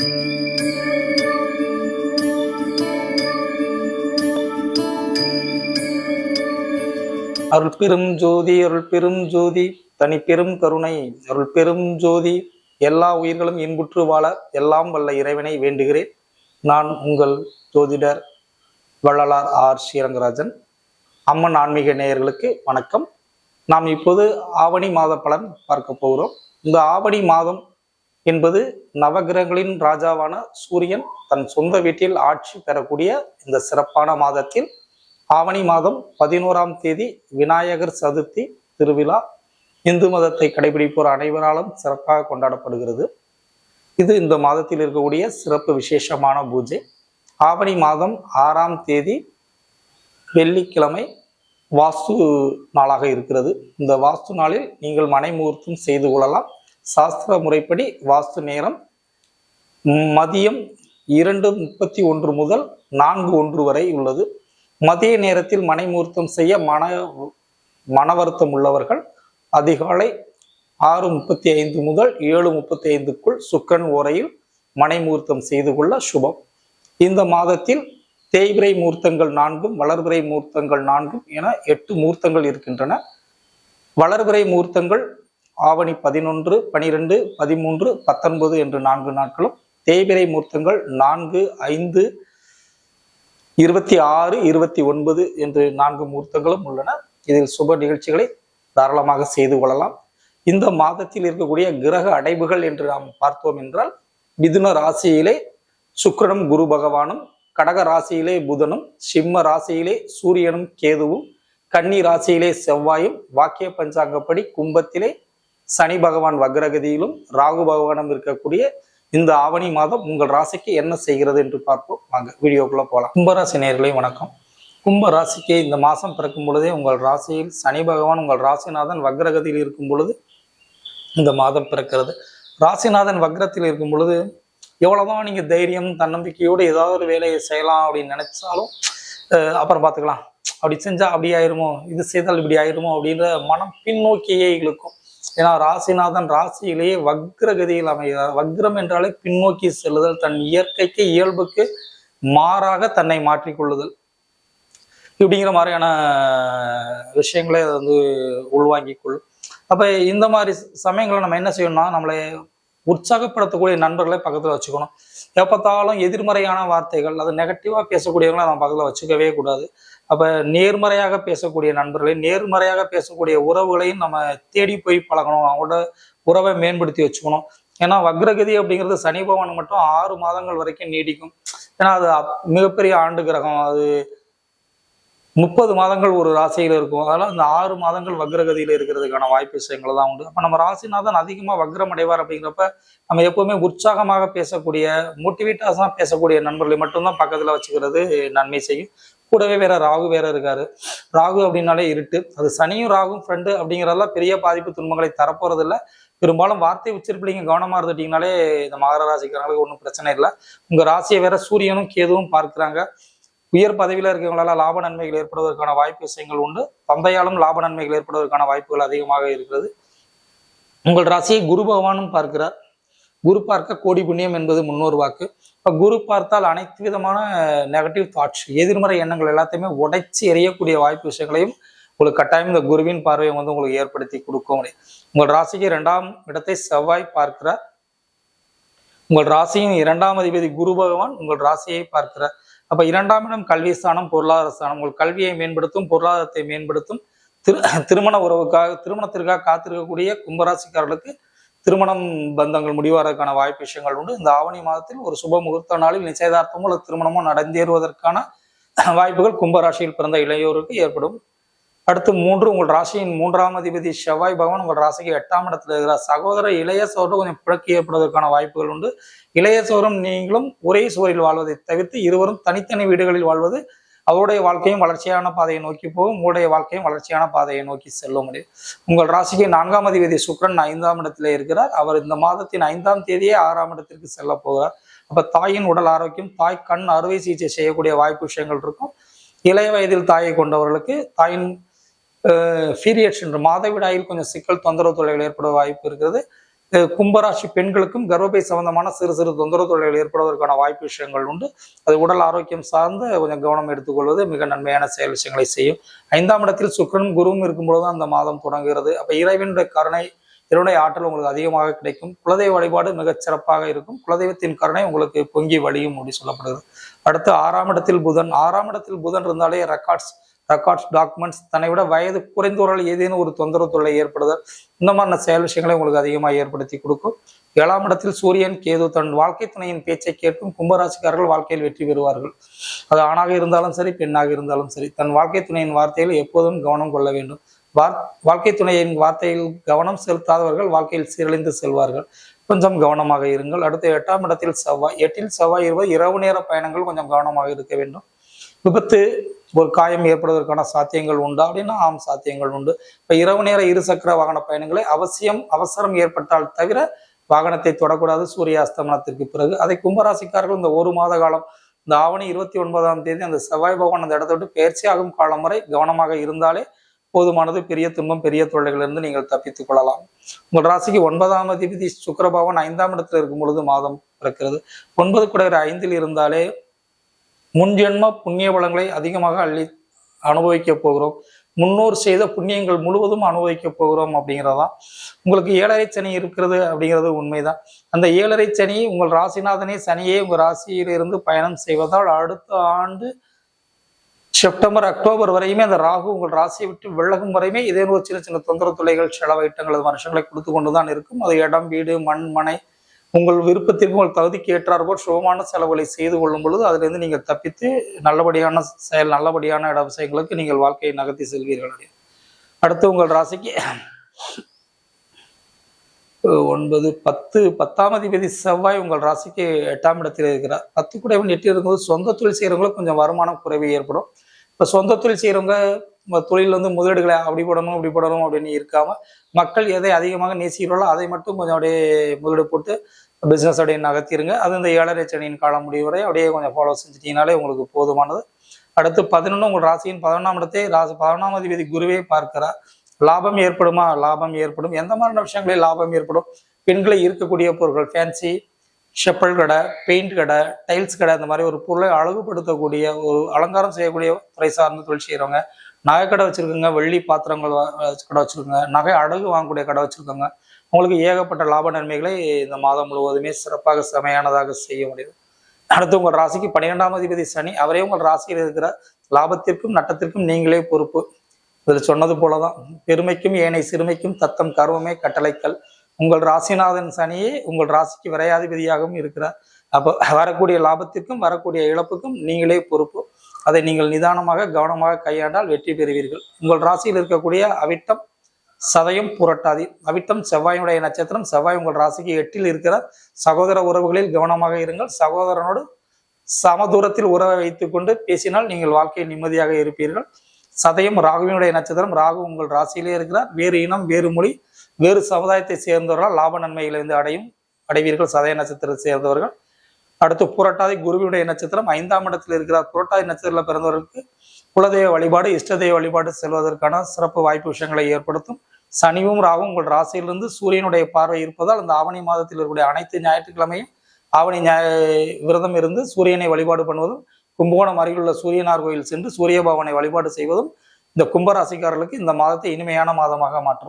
அருள் பெரும் ஜோதி அருள் பெரும் ஜோதி தனி பெரும் கருணை. அருள் பெரும் ஜோதி எல்லா உயிர்களும் இன்புற்று வாழ எல்லாம் வல்ல இறைவனை வேண்டுகிறேன். நான் உங்கள் ஜோதிடர் வள்ளலார் ஆர். ஸ்ரீரங்கராஜன். அம்மன் ஆன்மீக நேயர்களுக்கு வணக்கம். நாம் இப்போது ஆவணி மாத பலன் பார்க்க போகிறோம். இந்த ஆவணி மாதம் என்பது நவகிரகங்களின் ராஜாவான சூரியன் தன் சொந்த வீட்டில் ஆட்சி பெறக்கூடிய இந்த சிறப்பான மாதத்தில் ஆவணி மாதம் பதினோராம் தேதி விநாயகர் சதுர்த்தி திருவிழா இந்து மதத்தை கடைபிடிப்போர் அனைவராலும் சிறப்பாக கொண்டாடப்படுகிறது. இது இந்த மாதத்தில் இருக்கக்கூடிய சிறப்பு விசேஷமான பூஜை. ஆவணி மாதம் ஆறாம் தேதி வெள்ளிக்கிழமை வாஸ்து நாளாக இருக்கிறது. இந்த வாஸ்து நாளில் நீங்கள் மனை முகூர்த்தம் செய்து கொள்ளலாம். சாஸ்திர முறைப்படி வாஸ்து நேரம் மதியம் இரண்டு முப்பத்தி ஒன்று முதல் நான்கு ஒன்று வரை உள்ளது. மதிய நேரத்தில் மனைமூர்த்தம் செய்ய மன மன வருத்தம் உள்ளவர்கள் அதிகாலை ஆறு முப்பத்தி ஐந்து முதல் ஏழு முப்பத்தி ஐந்துக்குள் சுக்கன் ஓரையில் மனைமூர்த்தம் செய்து கொள்ள சுபம். இந்த மாதத்தில் தேய்பிரை மூர்த்தங்கள் நான்கும் வளர்பிறை மூர்த்தங்கள் நான்கும் என எட்டு மூர்த்தங்கள் இருக்கின்றன. வளர்பிறை மூர்த்தங்கள் ஆவணி பதினொன்று பனிரெண்டு பதிமூன்று பத்தொன்பது என்று நான்கு நாட்களும் தேய்பிரை மூர்த்தங்கள் நான்கு ஐந்து இருபத்தி ஆறு இருபத்தி ஒன்பது என்று நான்கு மூர்த்தங்களும் உள்ளன. இதில் சுப நிகழ்ச்சிகளை தாராளமாக செய்து கொள்ளலாம். இந்த மாதத்தில் இருக்கக்கூடிய கிரக அடைவுகள் என்று நாம் பார்த்தோம் என்றால் மிதுன ராசியிலே சுக்கரனும் குரு பகவானும் கடக ராசியிலே புதனும் சிம்ம ராசியிலே சூரியனும் கேதுவும் கன்னி ராசியிலே செவ்வாயும் வாக்கிய பஞ்சாங்கப்படி கும்பத்திலே சனி பகவான் வக்ரகதியிலும் ராகு பகவானும் இருக்கக்கூடிய இந்த ஆவணி மாதம் உங்கள் ராசிக்கு என்ன செய்கிறது என்று பார்ப்போம். வாங்க வீடியோக்குள்ளே போகலாம் கும்பராசி நேர்களையும் வணக்கம். கும்ப ராசிக்கு இந்த மாதம் பிறக்கும் பொழுதே உங்கள் ராசியில் சனி பகவான் உங்கள் ராசிநாதன் வக்ரகதியில் இருக்கும் பொழுது இந்த மாதம் பிறக்கிறது. ராசிநாதன் வக்ரத்தில் இருக்கும் பொழுது எவ்வளோதான் நீங்கள் தைரியம் தன்னம்பிக்கையோடு ஏதாவது ஒரு வேலையை செய்யலாம் அப்படின்னு நினச்சாலும் அப்புறம் பார்த்துக்கலாம். அப்படி செஞ்சால் அப்படி ஆயிருமோ? இது செய்தால் இப்படி ஆயிருமோ? அப்படின்ற மனம் பின்னோக்கியே இழுக்கும். ஏன்னா ராசிநாதன் ராசியிலேயே வக்ரகதியில் அமைகிறார். வக்ரம் என்றாலே பின்னோக்கி செல்லுதல். தன் இயற்கைக்கு இயல்புக்கு மாறாக தன்னை மாற்றிக்கொள்ளுதல் இப்படிங்கிற மாதிரியான விஷயங்களை அது வந்து உள்வாங்கிக் கொள்ளும். அப்போ இந்த மாதிரி சமயங்களை நம்ம என்ன செய்யணும்னா நம்மளை உற்சாகப்படுத்தக்கூடிய நண்பர்களை பக்கத்துல வச்சுக்கணும். எப்பத்தாலும் எதிர்மறையான வார்த்தைகள் அது நெகட்டிவா பேசக்கூடியவங்களை நம்ம பக்கத்துல வச்சுக்கவே கூடாது. அப்ப நேர்மறையாக பேசக்கூடிய நண்பர்களை நேர்மறையாக பேசக்கூடிய உறவுகளையும் நம்ம தேடி போய் பழகணும். அவங்களோட உறவை மேம்படுத்தி வச்சுக்கணும். ஏன்னா வக்ரகதி அப்படிங்கிறது சனி பகவான் மட்டும் ஆறு மாதங்கள் வரைக்கும் நீடிக்கும். ஏன்னா அது அப்- மிகப்பெரிய ஆண்டு கிரகம். அது முப்பது மாதங்கள் ஒரு ராசியில் இருக்கும். அதனால் அந்த ஆறு மாதங்கள் வக்ரகதியில் இருக்கிறதுக்கான வாய்ப்பு விஷயங்கள் தான் உண்டு. அப்போ நம்ம ராசிநாதன் அதிகமாக வக்ரம் அடைவார் அப்படிங்கிறப்ப நம்ம எப்போவுமே உற்சாகமாக பேசக்கூடிய மோட்டிவேட்டாஸா பேசக்கூடிய நண்பர்களை மட்டும்தான் பக்கத்தில் வச்சுக்கிறது நன்மை செய்யும். கூடவே வேற ராகு வேற இருக்காரு. ராகு அப்படின்னாலே இருட்டு. அது சனியும் ராகும் ஃப்ரெண்டு அப்படிங்கிறதெல்லாம் பெரிய பாதிப்பு துன்பங்களை தரப்போறது இல்லை பெரும்பாலும் வார்த்தை உச்சரிப்பு நீங்க கவனமா இருந்துட்டீங்கனாலே இந்த மகர ராசிக்காரங்களுக்கு ஒன்றும் பிரச்சனை இல்லை. உங்க ராசியை வேற சூரியனும் கேதுவும் பார்க்குறாங்க. உயர் பதவியில இருக்கிறவங்களால லாப நன்மைகள் ஏற்படுவதற்கான வாய்ப்பு விஷயங்கள் உண்டு. தந்தையாலும் லாப நன்மைகள் ஏற்படுவதற்கான வாய்ப்புகள் அதிகமாக இருக்கிறது. உங்கள் ராசியை குரு பகவானும் பார்க்கிறார். குரு பார்க்க கோடி புண்ணியம் என்பது முன்னோர் வாக்கு. இப்போ குரு பார்த்தால் அனைத்து விதமான நெகட்டிவ் தாட்ஸ் எதிர்மறை எண்ணங்கள் எல்லாத்தையுமே உடைச்சி எறியக்கூடிய வாய்ப்பு விஷயங்களையும் உங்களுக்கு கட்டாயம் இந்த குருவின் பார்வையை வந்து உங்களுக்கு ஏற்படுத்தி கொடுக்க முடியும் உங்கள் ராசிக்கு இரண்டாம் இடத்தை செவ்வாய் பார்க்கிறார். உங்கள் ராசியின் இரண்டாம் அதிபதி குரு பகவான் உங்கள் ராசியை பார்க்கிறார். அப்போ இரண்டாம் இடம் கல்வி ஸ்தானம் பொருளாதார ஸ்தானம். உங்கள் கல்வியை மேம்படுத்தும் பொருளாதாரத்தை மேம்படுத்தும். திரு திருமண உறவுக்காக திருமணத்திற்காக காத்திருக்கக்கூடிய கும்பராசிக்காரர்களுக்கு திருமணம் பந்தங்கள் முடிவதற்கான வாய்ப்பு விஷயங்கள் உண்டு. இந்த ஆவணி மாதத்தில் ஒரு சுப முகூர்த்த நாளில் நிச்சயதார்த்தமோ அல்லது திருமணமும் நடந்தேறுவதற்கான வாய்ப்புகள் கும்பராசியில் பிறந்த இளையோருக்கு ஏற்படும். அடுத்து மூன்று உங்கள் ராசியின் மூன்றாம் அதிபதி செவ்வாய் பகவான் உங்கள் ராசிக்கு எட்டாம் இடத்துல இருக்கிறார். சகோதர இளைய சோதரம் கொஞ்சம் பிழக்கு ஏற்படுவதற்கான வாய்ப்புகள் உண்டு. இளைய சோரம் நீங்களும் ஒரே சுவரில் வாழ்வதை தவிர்த்து இருவரும் தனித்தனி வீடுகளில் வாழ்வது அவருடைய வாழ்க்கையும் வளர்ச்சியான பாதையை நோக்கி போகும். உங்களுடைய வாழ்க்கையும் வளர்ச்சியான பாதையை நோக்கி செல்ல முடியும். உங்கள் ராசிக்கு நான்காம் அதிபதி சுக்கிரன் ஐந்தாம் இடத்துல இருக்கிறார். அவர் இந்த மாதத்தின் ஐந்தாம் தேதியே ஆறாம் இடத்திற்கு செல்ல போகிறார். அப்ப தாயின் உடல் ஆரோக்கியம் தாய் கண் அறுவை சிகிச்சை செய்யக்கூடிய வாய்ப்பு விஷயங்கள் இருக்கும். இளைய வயதில் தாயை கொண்டவர்களுக்கு தாயின் பீரியட்ஸ் என்று மாதவிடாயில் கொஞ்சம் சிக்கல் தொந்தரவு தொல்லைகள் ஏற்பட வாய்ப்பு இருக்கிறது. கும்பராசி பெண்களுக்கும் கர்ப்பப்பை சம்பந்தமான சிறு சிறு தொந்தரவு தொழில்கள் ஏற்படுவதற்கான வாய்ப்பு விஷயங்கள் உண்டு. அது உடல் ஆரோக்கியம் சார்ந்து கொஞ்சம் கவனம் எடுத்துக்கொள்வது மிக நன்மையான செயல் விஷயங்களை செய்யும். ஐந்தாம் இடத்தில் சுக்கிரனும் குருவும் இருக்கும்பொழுது அந்த மாதம் தொடங்குகிறது. அப்போ இறைவனுடைய கருணை இறைவனுடைய ஆற்றல் உங்களுக்கு அதிகமாக கிடைக்கும். குலதெய்வ வழிபாடு மிகச் சிறப்பாக இருக்கும். குலதெய்வத்தின் கருணை உங்களுக்கு பொங்கி வழியும் அப்படி சொல்லப்படுகிறது. அடுத்து ஆறாம் இடத்தில் புதன். ஆறாம் இடத்தில் புதன் இருந்தாலே ரெக்கார்ட்ஸ் ரெக்கார்ட்ஸ் டாக்குமெண்ட்ஸ் தன்னை விட வயது குறைந்தவர்கள் ஏதேனும் ஒரு தொந்தரவு தொல்லை ஏற்படுதல் இந்த மாதிரியான செயல் விஷயங்களை உங்களுக்கு அதிகமாக ஏற்படுத்தி கொடுக்கும். ஏழாம் இடத்தில் சூரியன் கேது தன் வாழ்க்கை துணையின் பேச்சை கேட்கும் கும்பராசிக்காரர்கள் வாழ்க்கையில் வெற்றி பெறுவார்கள். அது ஆணாக இருந்தாலும் சரி பெண்ணாக இருந்தாலும் சரி தன் வாழ்க்கை துணையின் வார்த்தையில் எப்போதும் கவனம் கொள்ள வேண்டும். வாழ்க்கை துணையின் வார்த்தையில் கவனம் செலுத்தாதவர்கள் வாழ்க்கையில் சீரழிந்து செல்வார்கள். கொஞ்சம் கவனமாக இருங்கள். அடுத்து எட்டாம் இடத்தில் செவ்வாய் எட்டில் செவ்வாய் இருபது இரவு நேர பயணங்கள் கொஞ்சம் கவனமாக இருக்க வேண்டும். விபத்து ஒரு காயம் ஏற்படுவதற்கான சாத்தியங்கள் உண்டா. அப்படின்னா ஆம் சாத்தியங்கள் உண்டு. இப்போ இரவு நேர இருசக்கர வாகன பயணங்களை அவசியம் அவசரம் ஏற்பட்டால் தவிர வாகனத்தை தொடக்கூடாது. சூரிய அஸ்தமனத்திற்கு பிறகு. அதை கும்பராசிக்காரர்கள் இந்த ஒரு மாத காலம் இந்த ஆவணி இருபத்தி ஒன்பதாம் தேதி அந்த செவ்வாய் பகவான் அந்த இடத்த விட்டு பயிற்சியாகும் காலம் வரை கவனமாக இருந்தாலே போதுமானது. பெரிய துன்பம் பெரிய தொல்லைகளிலிருந்து நீங்கள் தப்பித்துக் கொள்ளலாம். உங்கள் ராசிக்கு ஒன்பதாம் அதிபதி சுக்கிர ஐந்தாம் இடத்துல இருக்கும் பொழுது மாதம் பிறக்கிறது. ஒன்பது குடையர் ஐந்தில் இருந்தாலே முன்ஜென்ம புண்ணிய பலங்களை அதிகமாக அள்ளி அனுபவிக்க போகிறோம். முன்னோர் செய்த புண்ணியங்கள் முழுவதும் அனுபவிக்க போகிறோம் அப்படிங்கிறதான் உங்களுக்கு ஏழரை சனி இருக்கிறது அப்படிங்கிறது உண்மைதான். அந்த ஏழரை சனி உங்கள் ராசிநாதனே சனியே உங்கள் ராசியிலிருந்து பயணம் செய்வதால் அடுத்த ஆண்டு செப்டம்பர் அக்டோபர் வரையுமே அந்த ராகு உங்கள் ராசியை விட்டு விலகும் வரையுமே இதே ஒரு சின்ன சின்ன தொந்தரவு தொல்லைகள் செலவைட்டங்கள் அது வருஷங்களை கொடுத்து கொண்டு தான் இருக்கும். அது இடம் வீடு மண் மனை உங்கள் விருப்பத்திற்கு உங்கள் தகுதிக்கு ஏற்றாற்போல் சுகமான செலவுகளை செய்து கொள்ளும் பொழுது அதிலிருந்து நீங்கள் தப்பித்து நல்லபடியான செயல் நல்லபடியான இட விஷயங்களுக்கு நீங்கள் வாழ்க்கையை நகர்த்தி செல்வீர்கள் அடுத்து உங்கள் ராசிக்கு ஒன்பது பத்து பத்தாம் அதிபதி செவ்வாய் உங்கள் ராசிக்கு எட்டாம் இடத்தில் இருக்கிறார். பத்து குடைவன் எட்டு இருக்கும்போது சொந்த தொழில் செய்கிறவங்களுக்கு கொஞ்சம் வருமானம் குறைவு ஏற்படும். இப்போ சொந்த தொழில் செய்கிறவங்க தொழில் வந்து முதலீடுகளை அப்படி போடணும் இப்படி போடணும் அப்படின்னு இருக்காமல் மக்கள் எதை அதிகமாக நேசிக்கிறாங்களோ அதை மட்டும் கொஞ்சம் அப்படியே முதலீடு போட்டு பிஸ்னஸ் அப்படியே நகர்த்திருங்க. அது இந்த ஏழரை சனியின் காலம் முடிவு வரை அப்படியே கொஞ்சம் ஃபாலோ செஞ்சிட்டிங்கனாலே உங்களுக்கு போதுமானது. அடுத்து பதினொன்று உங்கள் ராசியின் பதினொன்றாம் இடத்தை ராசி பதினொன்றாம் அதிபதி குருவே பார்க்கிறார். லாபம் ஏற்படுமா? லாபம் ஏற்படும். எந்த மாதிரியான விஷயங்களில் லாபம் ஏற்படும்? பெண்களை இருக்கக்கூடிய பொருட்கள் ஃபேன்சி செப்பல் கடை பெயிண்ட் கடை டைல்ஸ் கடை இந்த மாதிரி ஒரு பொருளை அழகுபடுத்தக்கூடிய ஒரு அலங்காரம் செய்யக்கூடிய துறை சார்ந்த தொழில் செய்கிறவங்க நகைக்கடை வச்சுருக்கோங்க வச்சிருக்கோங்க வெள்ளி பாத்திரங்கள் கடை வச்சுருக்கோங்க நகை அடகு வாங்கக்கூடிய கடை வச்சிருக்கோங்க. உங்களுக்கு ஏகப்பட்ட லாப நன்மைகளை இந்த மாதம் முழுவதுமே சிறப்பாக செமையானதாக செய்ய முடியும். அடுத்து உங்கள் ராசிக்கு பன்னிரெண்டாம் அதிபதி சனி அவரே உங்கள் ராசியில் இருக்கிற லாபத்திற்கும் நட்டத்திற்கும் நீங்களே பொறுப்பு. இதில் சொன்னது போலதான் பெருமைக்கும் ஏனை சிறுமைக்கும் தத்தம் கர்வமே கட்டளைக்கல். உங்கள் ராசிநாதன் சனியே உங்கள் ராசிக்கு விரையாதிபதியாகவும் இருக்கிறார். அப்போ வரக்கூடிய லாபத்திற்கும் வரக்கூடிய இழப்புக்கும் நீங்களே பொறுப்பு. அதை நீங்கள் நிதானமாக கவனமாக கையாண்டால் வெற்றி பெறுவீர்கள். உங்கள் ராசியில் இருக்கக்கூடிய அவிட்டம் சதயம் புரட்டாதி. அவிட்டம் செவ்வாயினுடைய நட்சத்திரம். செவ்வாய் உங்கள் ராசிக்கு எட்டில் இருக்கிறார். சகோதர உறவுகளில் கவனமாக இருங்கள். சகோதரனோடு சம தூரத்தில் உறவை வைத்துக்கொண்டு பேசினால் நீங்கள் வாழ்க்கையில் நிம்மதியாக இருப்பீர்கள். சதயம் ராகுவினுடைய நட்சத்திரம். ராகு உங்கள் ராசியிலே இருக்கிறார். வேறு இனம் வேறு மொழி வேறு சமுதாயத்தை சேர்ந்தவர்களால் லாப நன்மையிலிருந்து அடையும் அடைவீர்கள். சதய நட்சத்திரத்தை சேர்ந்தவர்கள். அடுத்து புரட்டாதி குருவினுடைய நட்சத்திரம் ஐந்தாம் இடத்தில் இருக்கிறார். புரட்டாதி நட்சத்திரத்தில் பிறந்தவர்களுக்கு குலதெய்வ வழிபாடு இஷ்டதெய்வ வழிபாடு செல்வதற்கான சிறப்பு வாய்ப்பு விஷயங்களை ஏற்படுத்தும். சனியும் ராகும் உங்கள் ராசியிலிருந்து சூரியனுடைய பார்வை இருப்பதால் அந்த ஆவணி மாதத்தில் இருக்கக்கூடிய அனைத்து ஞாயிற்றுக்கிழமையும் ஆவணி ஞாய விரதம் இருந்து சூரியனை வழிபாடு பண்ணுவதும் கும்பகோணம் அருகிலுள்ள சூரியனார் கோயில் சென்று சூரிய பகவானை வழிபாடு செய்வதும் இந்த கும்பராசிக்காரர்களுக்கு இந்த மாதத்தை இனிமையான மாதமாக மாற்றும்.